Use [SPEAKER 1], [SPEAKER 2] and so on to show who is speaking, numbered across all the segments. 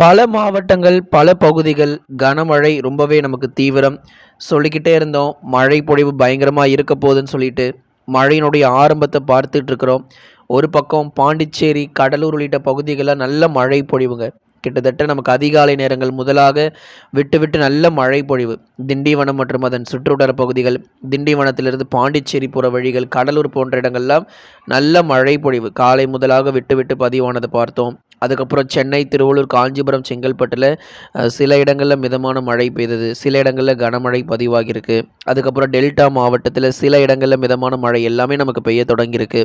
[SPEAKER 1] பல மாவட்டங்கள் பல பகுதிகள் கனமழை ரொம்பவே நமக்கு தீவிரம். சொல்லிக்கிட்டே இருந்தோம் மழை பொழிவு பயங்கரமாக இருக்க போகுதுன்னு சொல்லிட்டு மழையினுடைய ஆரம்பத்தை பார்த்துட்டு இருக்கிறோம். ஒரு பக்கம் பாண்டிச்சேரி கடலூர் உள்ளிட்ட பகுதிகளில் நல்ல மழை பொழிவுங்க. கிட்டத்தட்ட நமக்கு அதிகாலை நேரங்கள் முதலாக விட்டுவிட்டு நல்ல மழை பொழிவு திண்டிவனம் மற்றும் அதன் சுற்றுவட்டார பகுதிகள் திண்டிவனத்திலிருந்து பாண்டிச்சேரி புற வழிகள் கடலூர் போன்ற இடங்கள்லாம் நல்ல மழை பொழிவு காலை முதலாக விட்டுவிட்டு பதிவானதை பார்த்தோம். அதுக்கப்புறம் சென்னை திருவள்ளூர் காஞ்சிபுரம் செங்கல்பட்டில் சில இடங்களில் மிதமான மழை பெய்தது. சில இடங்களில் கனமழை பதிவாகியிருக்கு. அதுக்கப்புறம் டெல்டா மாவட்டத்தில் சில இடங்களில் மிதமான மழை எல்லாமே நமக்கு பெய்ய தொடங்கியிருக்கு.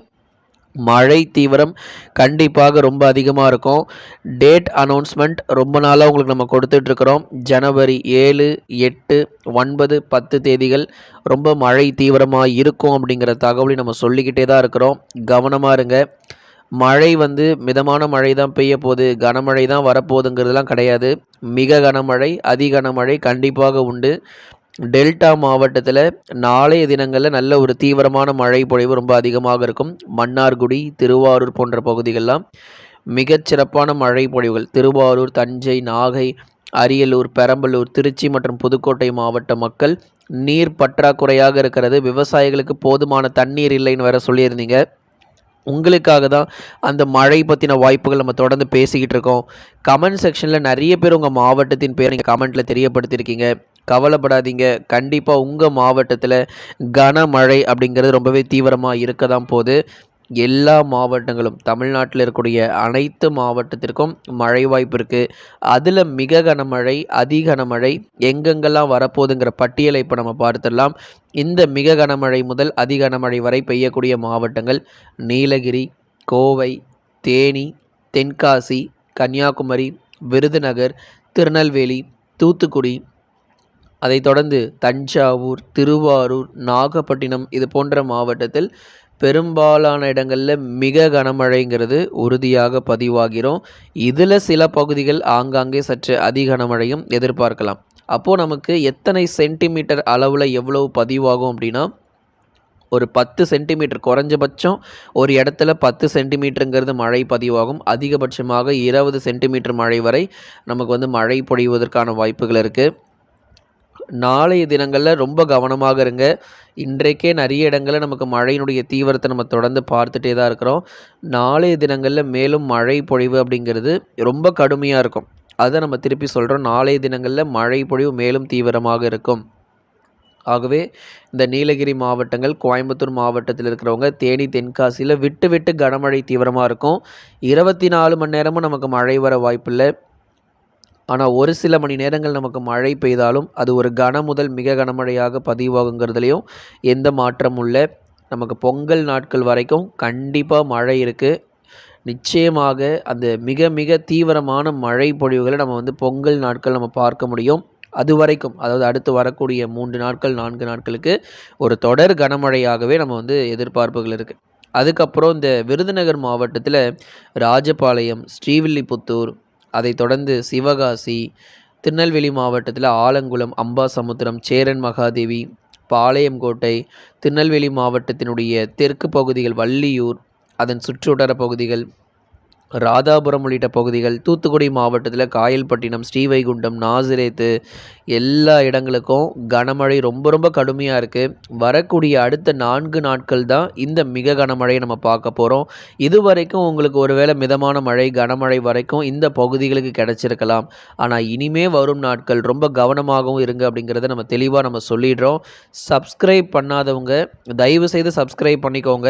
[SPEAKER 1] மழை தீவிரம் கண்டிப்பாக ரொம்ப அதிகமாக இருக்கும். டேட் அனௌன்ஸ்மெண்ட் ரொம்ப நாளாக உங்களுக்கு நம்ம கொடுத்துட்ருக்குறோம் ஜனவரி ஏழு எட்டு ஒன்பது பத்து தேதிகள் ரொம்ப மழை தீவிரமாக இருக்கும் அப்படிங்கிற தகவலை நம்ம சொல்லிக்கிட்டே தான் இருக்கிறோம். கவனமாக இருங்க. மழை வந்து மிதமான மழை தான் பெய்ய போகுது. கனமழை தான் வரப்போகுதுங்கிறதுலாம் கிடையாது. மிக கனமழை அதி கனமழை கண்டிப்பாக உண்டு. டெல்டா மாவட்டத்தில் நாளைய தினங்களில் நல்ல ஒரு தீவிரமான மழை பொழிவு ரொம்ப அதிகமாக இருக்கும். மன்னார்குடி திருவாரூர் போன்ற பகுதிகளெலாம் மிகச்சிறப்பான மழை பொழிவுகள். திருவாரூர் தஞ்சை நாகை அரியலூர் பெரம்பலூர் திருச்சி மற்றும் புதுக்கோட்டை மாவட்ட மக்கள் நீர் பற்றாக்குறையாக இருக்கிறது. விவசாயிகளுக்கு போதுமான தண்ணீர் இல்லைன்னு வேற சொல்லியிருந்தீங்க. உங்களுக்காக தான் அந்த மழை பற்றின வாய்ப்புகள் நம்ம தொடர்ந்து பேசிக்கிட்டு இருக்கோம். கமெண்ட் செக்ஷனில் நிறைய பேர் உங்கள் மாவட்டத்தின் பேர் நீங்கள் கமெண்ட்டில் தெரியப்படுத்தியிருக்கீங்க கவலைப்படாதீங்க. கண்டிப்பாக உங்கள் மாவட்டத்தில் கனமழை அப்படிங்கிறது ரொம்பவே தீவிரமாக இருக்க தான் போகுது. எல்லா மாவட்டங்களும் தமிழ்நாட்டில் இருக்கக்கூடிய அனைத்து மாவட்டத்திற்கும் மழை வாய்ப்பு இருக்குது அதில் மிக கனமழை அதி கனமழை எங்கெங்கெல்லாம் வரப்போகுதுங்கிற பட்டியலை இப்போ நம்ம பார்த்துடலாம். இந்த மிக கனமழை முதல் அதி கனமழை வரை பெய்யக்கூடிய மாவட்டங்கள் நீலகிரி கோவை தேனி தென்காசி கன்னியாகுமரி விருதுநகர் திருநெல்வேலி தூத்துக்குடி அதைத் தொடர்ந்து தஞ்சாவூர் திருவாரூர் நாகப்பட்டினம் இது போன்ற மாவட்டத்தில் பெரும்பாலான இடங்களில் மிக கனமழைங்கிறது உறுதியாக பதிவாகிறோம். இதில் சில பகுதிகள் ஆங்காங்கே சற்று அதி கனமழையும் எதிர்பார்க்கலாம். அப்போது நமக்கு எத்தனை சென்டிமீட்டர் அளவில் எவ்வளவு பதிவாகும் அப்படின்னா ஒரு பத்து சென்டிமீட்டர் குறைஞ்சபட்சம் ஒரு இடத்துல பத்து சென்டிமீட்டருங்கிறது மழை பதிவாகும். அதிகபட்சமாக இருபது சென்டிமீட்டர் மழை வரை நமக்கு வந்து மழை பொழிவதற்கான வாய்ப்புகள் இருக்குது நாளைய தினங்களில் ரொம்ப கவனமாக இருங்க. இன்றைக்கே நிறைய இடங்களில் நமக்கு மழையினுடைய தீவிரத்தை நம்ம தொடர்ந்து பார்த்துட்டே தான் இருக்கிறோம். நாளைய தினங்களில் மேலும் மழை பொழிவு அப்படிங்கிறது ரொம்ப கடுமையாக இருக்கும். அதை நம்ம திருப்பி சொல்கிறோம் நாளைய தினங்களில் மழை பொழிவு மேலும் தீவிரமாக இருக்கும். ஆகவே இந்த நீலகிரி மாவட்டங்கள் கோயம்புத்தூர் மாவட்டத்தில் இருக்கிறவங்க தேனி தென்காசியில் விட்டு விட்டு கனமழை தீவிரமாக இருக்கும். இருபத்தி நாலு மணி நேரமும் நமக்கு மழை வர வாய்ப்பில்லை. ஆனால் ஒரு சில மணி நேரங்கள் நமக்கு மழை பெய்தாலும் அது ஒரு கன முதல் மிக கனமழையாக பதிவாகுங்கிறதுலையும் எந்த மாற்றமும் இல்லை. நமக்கு பொங்கல் நாட்கள் வரைக்கும் கண்டிப்பாக மழை இருக்குது நிச்சயமாக அந்த மிக மிக தீவிரமான மழை பொழிவுகளை நம்ம வந்து பொங்கல் நாட்கள் நம்ம பார்க்க முடியும். அது வரைக்கும் அதாவது அடுத்து வரக்கூடிய மூன்று நாட்கள் நான்கு நாட்களுக்கு ஒரு தொடர் கனமழையாகவே நம்ம வந்து எதிர்பார்ப்புகள் இருக்குது அதுக்கப்புறம் இந்த விருதுநகர் மாவட்டத்தில் ராஜபாளையம் ஸ்ரீவில்லிபுத்தூர் அதைத் தொடர்ந்து சிவகாசி திருநெல்வேலி மாவட்டத்தில் ஆலங்குளம் அம்பாசமுத்திரம் சேரன் மகாதேவி பாளையங்கோட்டை திருநெல்வேலி மாவட்டத்தினுடைய தெற்கு பகுதிகள் வள்ளியூர் அதன் சுற்றுவட்டார பகுதிகள் ராதாபுரம் உள்ளிட்ட பகுதிகள் தூத்துக்குடி மாவட்டத்தில் காயல்பட்டினம் ஸ்ரீவைகுண்டம் நாசிரேத்து எல்லா இடங்களுக்கும் கனமழை ரொம்ப ரொம்ப கடுமையாக இருக்குது வரக்கூடிய அடுத்த நான்கு நாட்கள் தான் இந்த மிக கனமழையை நம்ம பார்க்க போகிறோம் இது வரைக்கும் உங்களுக்கு ஒருவேளை மிதமான மழை கனமழை வரைக்கும் இந்த பகுதிகளுக்கு கிடைச்சிருக்கலாம். ஆனால் இனிமே வரும் நாட்கள் ரொம்ப கவனமாகவும் இருங்க அப்படிங்கிறத நம்ம தெளிவாக நம்ம சொல்லிடுறோம். சப்ஸ்கிரைப் பண்ணாதவங்க தயவு செய்து சப்ஸ்கிரைப் பண்ணிக்கோங்க.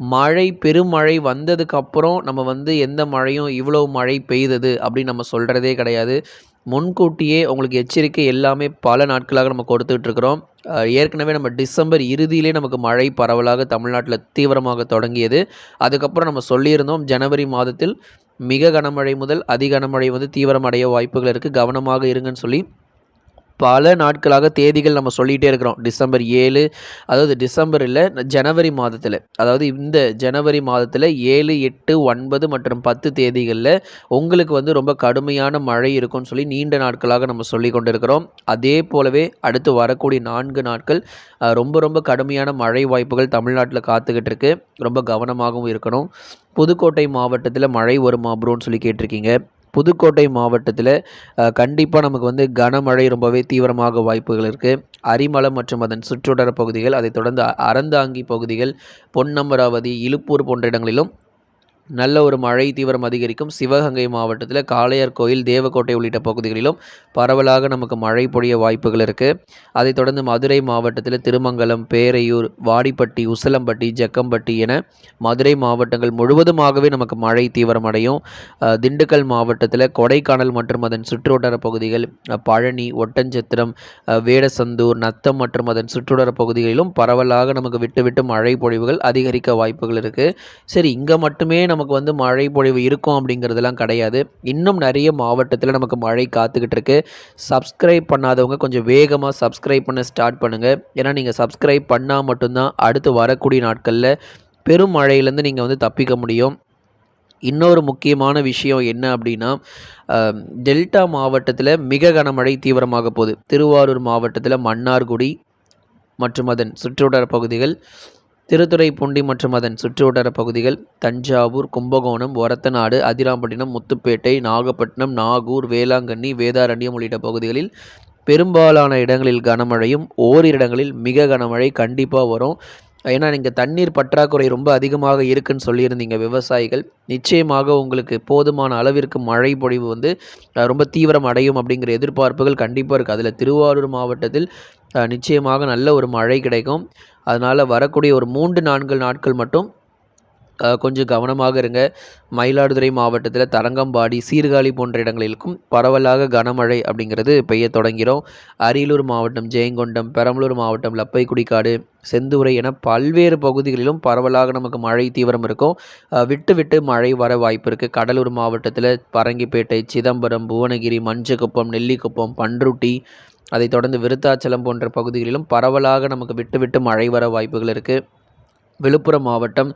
[SPEAKER 1] மழை பெருமழை வந்ததுக்கு அப்புறம் நம்ம வந்து எந்த மழையும் இவ்வளோ மழை பெய்தது அப்படின்னு நம்ம சொல்கிறதே கிடையாது. முன்கூட்டியே உங்களுக்கு எச்சரிக்கை எல்லாமே பல நாட்களாக நம்ம கொடுத்துட்டு இருக்கிறோம். ஏற்கனவே நம்ம டிசம்பர் இறுதியிலே நமக்கு மழை பரவலாக தமிழ்நாட்டில் தீவிரமாக தொடங்கியது. அதுக்கப்புறம் நம்ம சொல்லியிருந்தோம் ஜனவரி மாதத்தில் மிக கனமழை முதல் அதி கனமழை வந்து தீவிரமடைய வாய்ப்புகள் இருக்குது கவனமாக இருங்கன்னு சொல்லி பல நாட்களாக தேதிகள் நம்ம சொல்லிகிட்டே இருக்கிறோம். டிசம்பர் ஏழு அதாவது டிசம்பரில் ஜனவரி மாதத்தில். அதாவது இந்த ஜனவரி மாதத்தில் ஏழு எட்டு ஒன்பது மற்றும் பத்து தேதிகளில் உங்களுக்கு வந்து ரொம்ப கடுமையான மழை இருக்கும்னு சொல்லி நீண்ட நாட்களாக நம்ம சொல்லி கொண்டிருக்கிறோம். அதே போலவே அடுத்து வரக்கூடிய நான்கு நாட்கள் ரொம்ப ரொம்ப கடுமையான மழை வாய்ப்புகள் தமிழ்நாட்டில் காத்துக்கிட்டு இருக்கு. ரொம்ப கவனமாகவும் இருக்கணும். புதுக்கோட்டை மாவட்டத்தில் மழை வருமா ப்ரோன்னு சொல்லி கேட்டிருக்கீங்க. புதுக்கோட்டை மாவட்டத்தில் கண்டிப்பாக நமக்கு வந்து கனமழை ரொம்பவே தீவிரமாக வாய்ப்புகள் இருக்குது அரிமலம் மற்றும் அதன் சுற்றுவட்டார பகுதிகள் அதைத் தொடர்ந்து அறந்தாங்கி பகுதிகள் பொன்னமராவதி இலுப்பூர் போன்ற இடங்களிலும் நல்ல ஒரு மழை தீவிரம் அதிகரிக்கும். சிவகங்கை மாவட்டத்தில் காளையார் கோயில் தேவக்கோட்டை உள்ளிட்ட பகுதிகளிலும் பரவலாக நமக்கு மழை பொழிய வாய்ப்புகள் இருக்குது அதைத் தொடர்ந்து மதுரை மாவட்டத்தில் திருமங்கலம் பேரையூர் வாடிப்பட்டி உசிலம்பட்டி ஜக்கம்பட்டி என மதுரை மாவட்டங்கள் முழுவதுமாகவே நமக்கு மழை தீவிரம் அடையும். திண்டுக்கல் மாவட்டத்தில் கொடைக்கானல் மற்றும் அதன் சுற்றுவட்டார பகுதிகள் பழனி ஒட்டஞ்சத்திரம் வேடசந்தூர் நத்தம் மற்றும் அதன் சுற்றுவட்டார பகுதிகளிலும் பரவலாக நமக்கு விட்டு விட்டு மழை பொழிவுகள் அதிகரிக்க வாய்ப்புகள் இருக்குது சரி இங்கே மட்டுமே நமக்கு வந்து மழை பொழிவு இருக்கும் அப்படிங்கிறதுலாம் கிடையாது. இன்னும் நிறைய மாவட்டத்தில் நமக்கு மழை காத்துக்கிட்டு இருக்கு. சப்ஸ்கிரைப் பண்ணாதவங்க கொஞ்சம் வேகமாக சப்ஸ்கிரைப் பண்ண ஸ்டார்ட் பண்ணுங்கள் ஏன்னா நீங்கள் சப்ஸ்கிரைப் பண்ணால் மட்டும்தான் அடுத்து வரக்கூடிய நாட்களில் பெரும் மழையிலேருந்து நீங்கள் வந்து தப்பிக்க முடியும். இன்னொரு முக்கியமான விஷயம் என்ன அப்படின்னா டெல்டா மாவட்டத்தில் மிக கனமழை தீவிரமாக போகுது. திருவாரூர் மாவட்டத்தில் மன்னார்குடி மற்றும் அதன் சுற்றுவட்டார பகுதிகள் திருத்துறைப்பூண்டி மற்றும் அதன் சுற்றுவட்டார பகுதிகள் தஞ்சாவூர் கும்பகோணம் ஒரத்தநாடு அதிராம்பட்டினம் முத்துப்பேட்டை நாகப்பட்டினம் நாகூர் வேளாங்கண்ணி வேதாரண்யம் உள்ளிட்ட பகுதிகளில் பெரும்பாலான இடங்களில் கனமழையும் ஓரிரு இடங்களில் மிக கனமழை கண்டிப்பாக வரும். ஏன்னா நீங்கள் தண்ணீர் பற்றாக்குறை ரொம்ப அதிகமாக இருக்குன்னு சொல்லியிருந்தீங்க விவசாயிகள். நிச்சயமாக உங்களுக்கு போதுமான அளவிற்கு மழை பொழிவு வந்து ரொம்ப தீவிரம் அடையும் அப்படிங்கிற எதிர்பார்ப்புகள் கண்டிப்பாக இருக்குது அதில் திருவாரூர் மாவட்டத்தில் நிச்சயமாக நல்ல ஒரு மழை கிடைக்கும். அதனால் வரக்கூடிய ஒரு மூன்று நான்கு நாட்கள் மட்டும் கொஞ்சம் கவனமாக இருங்க. மயிலாடுதுறை மாவட்டத்தில் தரங்கம்பாடி சீர்காழி போன்ற இடங்களிலும் பரவலாக கனமழை அப்படிங்கிறது பெய்ய தொடங்கிறோம். அரியலூர் மாவட்டம் ஜெயங்கொண்டம் பெரம்பலூர் மாவட்டம் லப்பைக்குடிக்காடு செந்துறை என பல்வேறு பகுதிகளிலும் பரவலாக நமக்கு மழை தீவிரம் இருக்கும். விட்டு விட்டு மழை வர வாய்ப்பு இருக்குது கடலூர் மாவட்டத்தில் பரங்கிப்பேட்டை சிதம்பரம் புவனகிரி மஞ்சக்குப்பம் நெல்லிக்குப்பம் பன்ருட்டி அதைத் தொடர்ந்து விருத்தாச்சலம் போன்ற பகுதிகளிலும் பரவலாக நமக்கு விட்டு விட்டு மழை வர வாய்ப்புகள் இருக்குது விழுப்புரம் மாவட்டம்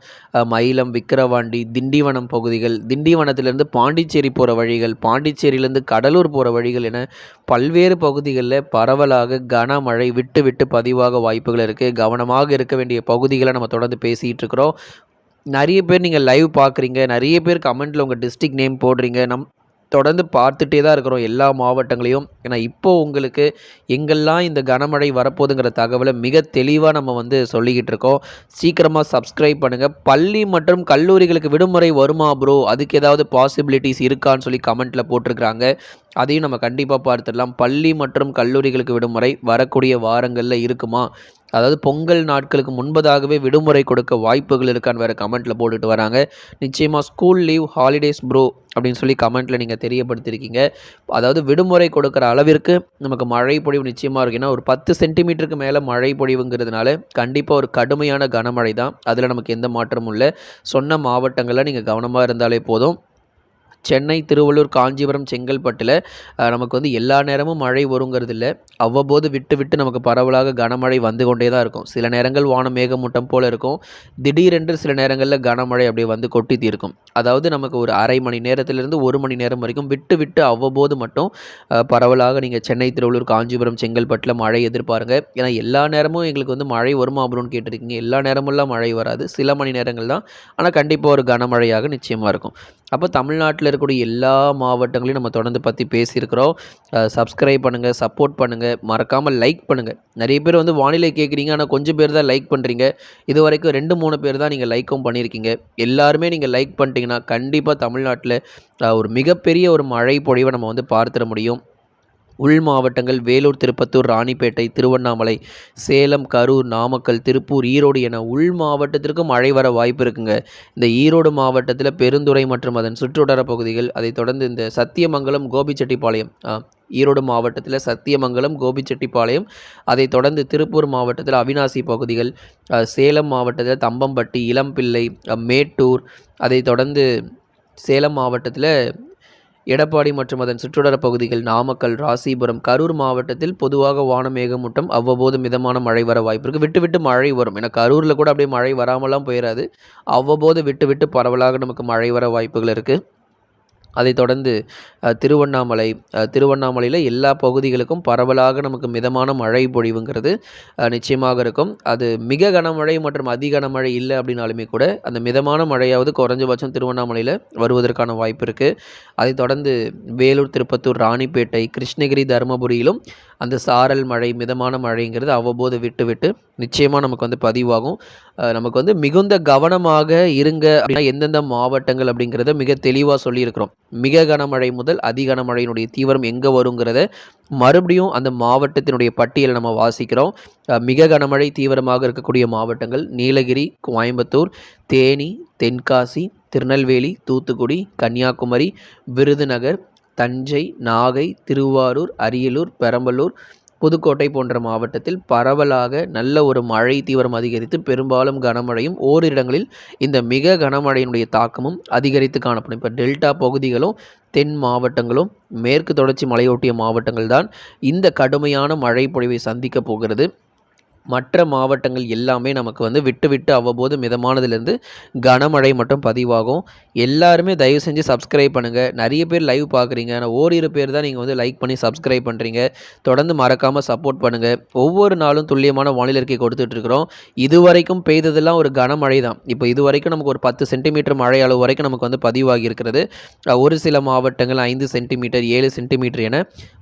[SPEAKER 1] மயிலம் விக்கிரவாண்டி திண்டிவனம் பகுதிகள் திண்டிவனத்திலிருந்து பாண்டிச்சேரி போகிற வழிகள் பாண்டிச்சேரியிலேருந்து கடலூர் போகிற வழிகள் என பல்வேறு பகுதிகளில் பரவலாக கனமழை விட்டு விட்டு பதிவாக வாய்ப்புகள் இருக்குது கவனமாக இருக்க வேண்டிய பகுதிகளை நம்ம தொடர்ந்து பேசிகிட்டு இருக்கிறோம். நிறைய பேர் நீங்கள் லைவ் பார்க்குறீங்க நிறைய பேர் கமெண்ட்டில் உங்கள் டிஸ்ட்ரிக்ட் நேம் போடுறீங்க. நம் தொடர்ந்து பார்த்துட்டே தான் இருக்கிறோம் எல்லா மாவட்டங்களையும். ஏன்னா இப்போ உங்களுக்கு எங்கெல்லாம் இந்த கனமழை வரப்போகுதுங்கிற தகவலை மிக தெளிவாக நம்ம வந்து சொல்லிக்கிட்டு இருக்கோம். சீக்கிரமாக சப்ஸ்கிரைப் பண்ணுங்கள் பள்ளி மற்றும் கல்லூரிகளுக்கு விடுமுறை வருமா ப்ரோ அதுக்கு ஏதாவது பாசிபிலிட்டிஸ் இருக்கான்னு சொல்லி கமெண்ட்டில் போட்டிருக்கிறாங்க. அதையும் நம்ம கண்டிப்பாக பார்த்துடலாம். பள்ளி மற்றும் கல்லூரிகளுக்கு விடுமுறை வரக்கூடிய வாரங்களில் இருக்குமா? அதாவது பொங்கல் நாட்களுக்கு முன்பதாகவே விடுமுறை கொடுக்க வாய்ப்புகள் இருக்கான்னு வேறு கமெண்ட்டில் போட்டுட்டு வராங்க. நிச்சயமாக ஸ்கூல் லீவ் ஹாலிடேஸ் ப்ரோ அப்படின்னு சொல்லி கமெண்ட்டில் நீங்கள் தெரியப்படுத்திருக்கீங்க. அதாவது விடுமுறை கொடுக்குற அளவிற்கு நமக்கு மழை பொழிவு நிச்சயமாக இருக்கு ஏன்னா ஒரு பத்து சென்டிமீட்டருக்கு மேலே மழை பொழிவுங்கிறதுனால கண்டிப்பாக ஒரு கடுமையான கனமழை தான். அதில் நமக்கு எந்த மாற்றமும் இல்லை. சொன்ன மாவட்டங்களில் நீங்கள் கவனமாக இருந்தாலே போதும். சென்னை திருவள்ளூர் காஞ்சிபுரம் செங்கல்பட்டில் நமக்கு வந்து எல்லா நேரமும் மழை வருங்கிறது இல்லை அவ்வப்போது விட்டு விட்டு நமக்கு பரவலாக கனமழை வந்து கொண்டே தான் இருக்கும். சில நேரங்கள் வானம் மேகமூட்டம் போல் இருக்கும். திடீரென்று சில நேரங்களில் கனமழை அப்படியே வந்து கொட்டி தீர்க்கும். அதாவது நமக்கு ஒரு அரை மணி நேரத்திலிருந்து ஒரு மணி நேரம் வரைக்கும் விட்டு விட்டு அவ்வப்போது மட்டும் பரவலாக நீங்கள் சென்னை திருவள்ளூர் காஞ்சிபுரம் செங்கல்பட்டில் மழை எதிர்பாருங்க. ஏன்னா எல்லா நேரமும் எங்களுக்கு வந்து மழை வருமா அப்படின்னு கேட்டிருக்கீங்க. எல்லா நேரமும்லாம் மழை வராது. சில மணி நேரங்கள் தான். ஆனால் கண்டிப்பாக ஒரு கனமழையாக நிச்சயமாக இருக்கும். அப்போ தமிழ்நாட்டில் இருக்கக்கூடிய எல்லா மாவட்டங்களையும் நம்ம தொடர்ந்து பற்றி பேசியிருக்கிறோம். சப்ஸ்கிரைப் பண்ணுங்கள் சப்போர்ட் பண்ணுங்கள் மறக்காமல் லைக் பண்ணுங்கள் நிறைய பேர் வந்து வானிலை கேட்குறீங்க ஆனால் கொஞ்சம் பேர் தான் லைக் பண்ணுறீங்க இது வரைக்கும் ரெண்டு மூணு பேர் தான் நீங்கள் லைக்கும் பண்ணியிருக்கீங்க. எல்லாருமே நீங்கள் லைக் பண்ணிட்டீங்கன்னா கண்டிப்பாக தமிழ்நாட்டில் ஒரு மிகப்பெரிய ஒரு மழை பொழிவை நம்ம வந்து பார்த்துட முடியும். உள் மாவட்டங்கள் வேலூர் திருப்பத்தூர் ராணிப்பேட்டை திருவண்ணாமலை சேலம் கரூர் நாமக்கல் திருப்பூர் ஈரோடு என உள் மாவட்டத்திற்கு மழை வர வாய்ப்பு இருக்குங்க. இந்த ஈரோடு மாவட்டத்தில் பெருந்துறை மற்றும் அதன் சுற்றுவட்டார பகுதிகள் அதைத் தொடர்ந்து இந்த சத்தியமங்கலம் கோபிச்செட்டிப்பாளையம் ஈரோடு மாவட்டத்தில் சத்தியமங்கலம் கோபிச்செட்டிப்பாளையம் அதைத் தொடர்ந்து திருப்பூர் மாவட்டத்தில் அவினாசி பகுதிகள் சேலம் மாவட்டத்தில் தம்பம்பட்டி இளம்பிள்ளை மேட்டூர் அதைத் தொடர்ந்து சேலம் மாவட்டத்தில் எடப்பாடி மற்றும் அதன் சுற்றுடர பகுதிகள் நாமக்கல் ராசிபுரம் கரூர் மாவட்டத்தில் பொதுவாக வானமேகமூட்டம் அவ்வப்போது மிதமான மழை வர வாய்ப்பு இருக்குது விட்டு விட்டு மழை வரும். ஏன்னா கரூரில் கூட அப்படியே மழை வராமலாம் போயிடாது அவ்வப்போது விட்டு விட்டு பரவலாக நமக்கு மழை வர வாய்ப்புகள் இருக்குது அதைத் தொடர்ந்து திருவண்ணாமலை திருவண்ணாமலையில் எல்லா பகுதிகளுக்கும் பரவலாக நமக்கு மிதமான மழை பொழிவுங்கிறது நிச்சயமாக இருக்கும். அது மிக கனமழை மற்றும் அதி கனமழை இல்லை அப்படின்னாலுமே கூட அந்த மிதமான மழையாவது குறைஞ்சபட்சம் திருவண்ணாமலையில் வருவதற்கான வாய்ப்பு இருக்குது அதைத் தொடர்ந்து வேலூர் திருப்பத்தூர் ராணிப்பேட்டை கிருஷ்ணகிரி தருமபுரியிலும் அந்த சாரல் மழை மிதமான மழைங்கிறது அவ்வப்போது விட்டு விட்டு நிச்சயமாக நமக்கு வந்து பதிவாகும். நமக்கு வந்து மிகுந்த கவனமாக இருங்க அப்படின்னா எந்தெந்த மாவட்டங்கள் அப்படிங்கிறத மிக தெளிவாக சொல்லியிருக்கிறோம். மிக கனமழை முதல் அதி கனமழையினுடைய தீவிரம் எங்கே வருங்கிறத மறுபடியும் அந்த மாவட்டத்தினுடைய பட்டியலை நம்ம வாசிக்கிறோம். மிக கனமழை தீவிரமாக இருக்கக்கூடிய மாவட்டங்கள் நீலகிரி கோயம்புத்தூர் தேனி தென்காசி திருநெல்வேலி தூத்துக்குடி கன்னியாகுமரி விருதுநகர் தஞ்சை நாகை திருவாரூர் அரியலூர் பெரம்பலூர் புதுக்கோட்டை போன்ற மாவட்டத்தில் பரவலாக நல்ல ஒரு மழை தீவிரம் அதிகரித்து பெரும்பாலும் கனமழையும் ஓரிரு இடங்களில் இந்த மிக கனமழையினுடைய தாக்கமும் அதிகரித்து காணப்படும். இப்போ டெல்டா பகுதிகளும் தென் மாவட்டங்களும் மேற்கு தொடர்ச்சி மலையொட்டிய மாவட்டங்கள் தான் இந்த கடுமையான மழை பொழிவை சந்திக்க போகிறது. மற்ற மாவட்டங்கள் எல்லாமே நமக்கு வந்து விட்டு விட்டு அவ்வப்போது மிதமானதுலேருந்து கனமழை மட்டும் பதிவாகும். எல்லாருமே தயவு செஞ்சு சப்ஸ்கிரைப் பண்ணுங்கள் நிறைய பேர் லைவ் பார்க்குறீங்க. ஆனால் ஓரிரு பேர் தான் நீங்கள் வந்து லைக் பண்ணி சப்ஸ்கிரைப் பண்ணுறீங்க தொடர்ந்து மறக்காமல் சப்போர்ட் பண்ணுங்கள் ஒவ்வொரு நாளும் துல்லியமான வானிலை கொடுத்துட்ருக்குறோம் இது வரைக்கும் பெய்ததெல்லாம் ஒரு கனமழை தான். இப்போ இது வரைக்கும் நமக்கு ஒரு பத்து சென்டிமீட்டர் மழை அளவு வரைக்கும் நமக்கு வந்து பதிவாகி இருக்கிறது. ஒரு சில மாவட்டங்கள் ஐந்து சென்டிமீட்டர் ஏழு சென்டிமீட்டர் என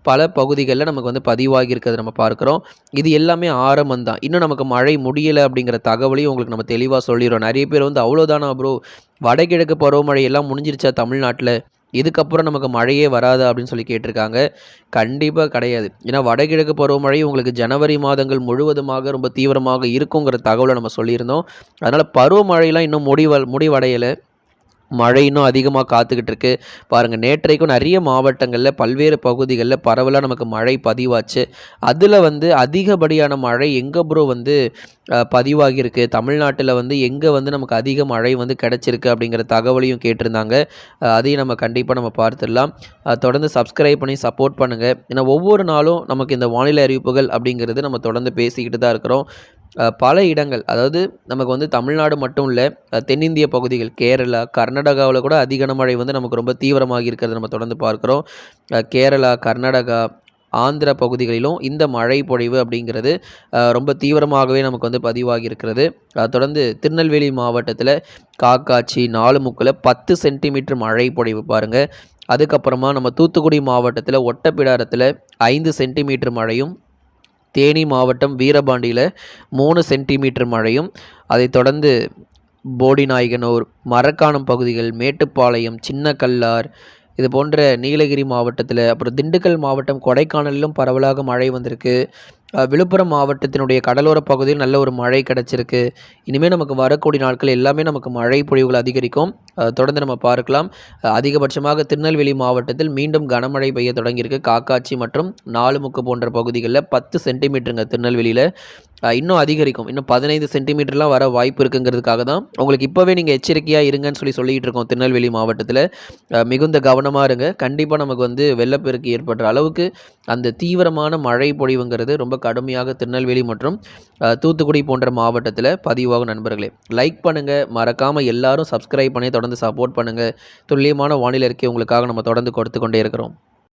[SPEAKER 1] பல பகுதிகளில் நமக்கு வந்து பதிவாகி இருக்கிறது நம்ம பார்க்குறோம். இது எல்லாமே ஆரம்பம் தான். இன்னும் நமக்கு மழை முடியலை அப்படிங்கிற தகவலையும் உங்களுக்கு நம்ம தெளிவாக சொல்லிடுறோம். நிறைய பேர் வந்து அவ்வளோதானா ப்ரோ வடகிழக்கு பருவமழை எல்லாம் முடிஞ்சிருச்சா தமிழ்நாட்டில்? இதுக்கப்புறம் நமக்கு மழையே வராதா அப்படின்னு சொல்லி கேட்டிருக்காங்க. கண்டிப்பாக கிடையாது. ஏன்னா வடகிழக்கு பருவமழை உங்களுக்கு ஜனவரி மாதங்கள் முழுவதுமாக ரொம்ப தீவிரமாக இருக்குங்கிற தகவலை நம்ம சொல்லியிருந்தோம். அதனால் பருவமழையெல்லாம் இன்னும் முடிவ முடிவடையலை. மழை இன்னும் அதிகமாக காத்துக்கிட்டு இருக்கு பாருங்கள் நேற்றைக்கும் நிறைய மாவட்டங்களில் பல்வேறு பகுதிகளில் பரவலாக நமக்கு மழை பதிவாச்சு. அதில் வந்து அதிகப்படியான மழை எங்கே ப்ரோ வந்து பதிவாகியிருக்கு? தமிழ்நாட்டில் வந்து எங்கே வந்து நமக்கு அதிக மழை வந்து கிடச்சிருக்கு அப்படிங்கிற தகவலையும் கேட்டிருந்தாங்க. அதையும் நம்ம கண்டிப்பாக நம்ம பார்த்துடலாம். தொடர்ந்து சப்ஸ்கிரைப் பண்ணி சப்போர்ட் பண்ணுங்கள் ஏன்னா ஒவ்வொரு நாளும் நமக்கு இந்த வானிலை அறிவிப்புகள் அப்படிங்கிறது நம்ம தொடர்ந்து பேசிக்கிட்டு தான் இருக்கிறோம். பல இடங்கள். அதாவது நமக்கு வந்து தமிழ்நாடு மட்டும் இல்லை தென்னிந்திய பகுதிகள் கேரளா கர்நாடகாவில் கூட அதிக கனமழை வந்து நமக்கு ரொம்ப தீவிரமாக இருக்கிறது நம்ம தொடர்ந்து பார்க்குறோம். கேரளா கர்நாடகா ஆந்திர பகுதிகளிலும் இந்த மழை பொழிவு அப்படிங்கிறது ரொம்ப தீவிரமாகவே நமக்கு வந்து பதிவாகி இருக்கிறது. தொடர்ந்து திருநெல்வேலி மாவட்டத்தில் காக்காட்சி நாலுமுக்கில் பத்து சென்டிமீட்டர் மழை பொழிவு பாருங்கள் அதுக்கப்புறமா நம்ம தூத்துக்குடி மாவட்டத்தில் ஒட்டப்பிடாரத்தில் ஐந்து சென்டிமீட்டர் மழையும் தேனி மாவட்டம் வீரபாண்டியில் மூணு சென்டிமீட்டர் மழையும் அதைத் தொடர்ந்து போடிநாயகனூர் மரக்காணம் பகுதிகள் மேட்டுப்பாளையம் சின்னக்கல்லார் இது போன்ற நீலகிரி மாவட்டத்தில் அப்புறம் திண்டுக்கல் மாவட்டம் கொடைக்கானலிலும் பரவலாக மழை வந்திருக்கு. விழுப்புரம் மாவட்டத்தினுடைய கடலோர பகுதியில் நல்ல ஒரு மழை கிடச்சிருக்கு. இனிமேல் நமக்கு வரக்கூடிய நாட்கள் எல்லாமே நமக்கு மழை பொழிவுகள் அதிகரிக்கும். தொடர்ந்து நம்ம பார்க்கலாம். அதிகபட்சமாக திருநெல்வேலி மாவட்டத்தில் மீண்டும் கனமழை பெய்ய தொடங்கியிருக்கு. காக்காட்சி மற்றும் நாலுமுக்கு போன்ற பகுதிகளில் பத்து சென்டிமீட்டருங்க திருநெல்வேலியில். இன்னும் அதிகரிக்கும். இன்னும் பதினைந்து சென்டிமீட்டர்லாம் வர வாய்ப்பு இருக்குங்கிறதுக்காக தான் உங்களுக்கு இப்போவே நீங்கள் எச்சரிக்கையாக இருங்கன்னு சொல்லி சொல்லிகிட்டு இருக்கோம் திருநெல்வேலி மாவட்டத்தில். மிகுந்த கவனமாக இருங்க. கண்டிப்பாக நமக்கு வந்து வெள்ளப்பெருக்கு ஏற்படுற அளவுக்கு அந்த தீவிரமான மழை பொழிவுங்கிறது ரொம்ப கடுமையாக திருநெல்வேலி மற்றும் தூத்துக்குடி போன்ற மாவட்டத்தில் பதிவாகும் நண்பர்களே. லைக் பண்ணுங்கள் மறக்காமல் எல்லாரும் சப்ஸ்கிரைப் பண்ணி தொடர்ந்து சப்போர்ட் பண்ணுங்கள் துல்லியமான வானிலை இருக்கே உங்களுக்காக நம்ம தொடர்ந்து கொடுத்து கொண்டே இருக்கிறோம்.